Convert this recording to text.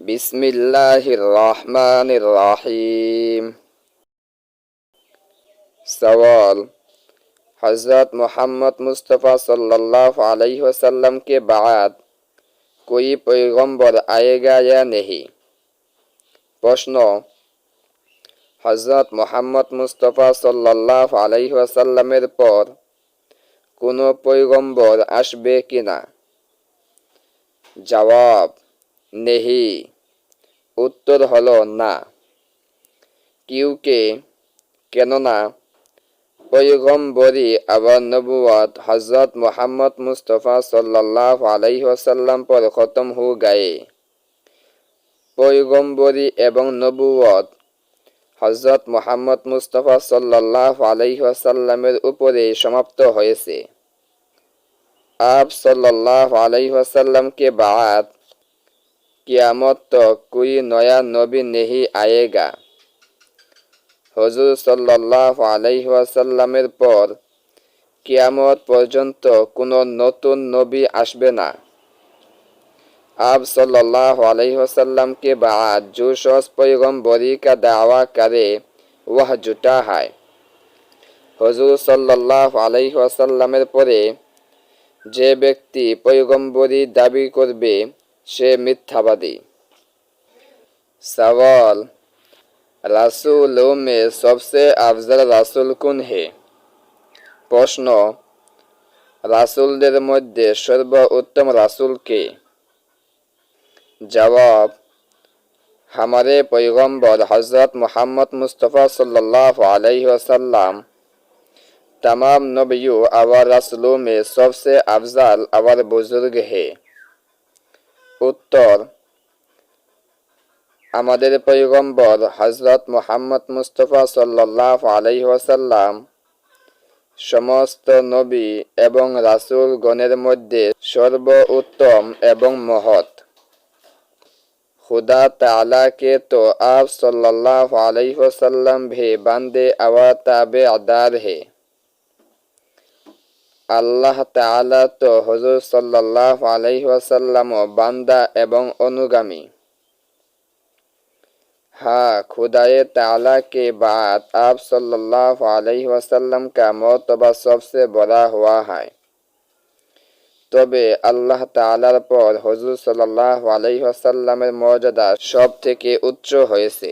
বিসমিল্লাহির রহমানির রাহিম সওয়াল হজরত মোহাম্মদ মুস্তফা सल्लल्लाहु अलैहि वसल्लम के बाद कोई पैगंबर आएगा या नहीं প্রশ্ন হজরত মোহাম্মদ মুস্তফা সাল্লাহ আলাইহি ওয়াসাল্লামের পর কোনো পৈগম্বর আসবে কি না জবাব নেহি। উত্তর হল, না। কিউকে কেননা পৈগম্বরী আবার নবুয়াত হজরত মোহাম্মদ মুস্তফা সাল্লাহ আলহিহাসাল্লাম পর খতম হু গায়ে। পৈগম্বরী এবং নবুয়ত হজরত মোহাম্মদ মুস্তফা সাল্লাহ আলহিহাসাল্লামের উপরে সমাপ্ত হয়েছে। আব সাল্লাহ আলহিহাসাল্লামকে বাদ कियामत तक कोई नया नबी नहीं आएगा হজুর সাল্লাহ আলাইহি ওয়াসাল্লামের পর কিয়ামত পর্যন্ত কোনো নতুন নবী আসবে না आप सल्लल्लाहु अलैहि वसल्लम के बाद जो शख्स पैगम्बरी का दावा करे वह झूठा है হজুর সাল্লাহ আলাইহি ওয়াসাল্লামের পরে যে ব্যক্তি পৈগম্বরী দাবি করবে সে মিথ্যাবাদী সওয়াল রাসুলোं में सबसे আফজাল রাসুল কোন হে প্রশ্ন রাসুলদের মধ্যে সর্বোত্তম রাসুল কে জবাব हमारे पैगम्बर हज़रत मोहम्मद मुस्तफ़ा सल्लल्लाहु अलैहि वसल्लम तमाम नबियों और रसलों में सबसे अफजल और बुज़ुर्ग है উত্তর আমাদের পৈগম্বর হজরত মোহাম্মদ মুস্তফা সাল্লাহ আলাইহি ওয়াসাল্লাম সমস্ত নবী এবং রাসূল গণের মধ্যে সর্ব উত্তম এবং মহৎ खुदा ताला के तो आप सल्लल्लाहु अलैहि वसल्लम भी बंदे और ताबेदार है আল্লাহ তাআলা তো হজুর সাল্লাল্লাহু আলাইহি ওয়াসাল্লাম বান্দা এবং অনুগামী हाँ खुदाए ताला के बाद आप सल्लल्लाहु अलैहि वसल्लम का मर्तबा सबसे बड़ा हुआ है তবে আল্লাহ তাআলার পর হজরত সাল্লাল্লাহু আলাইহি ওয়াসাল্লামের মর্যাদা সব থেকে উচ্চ হয়েছে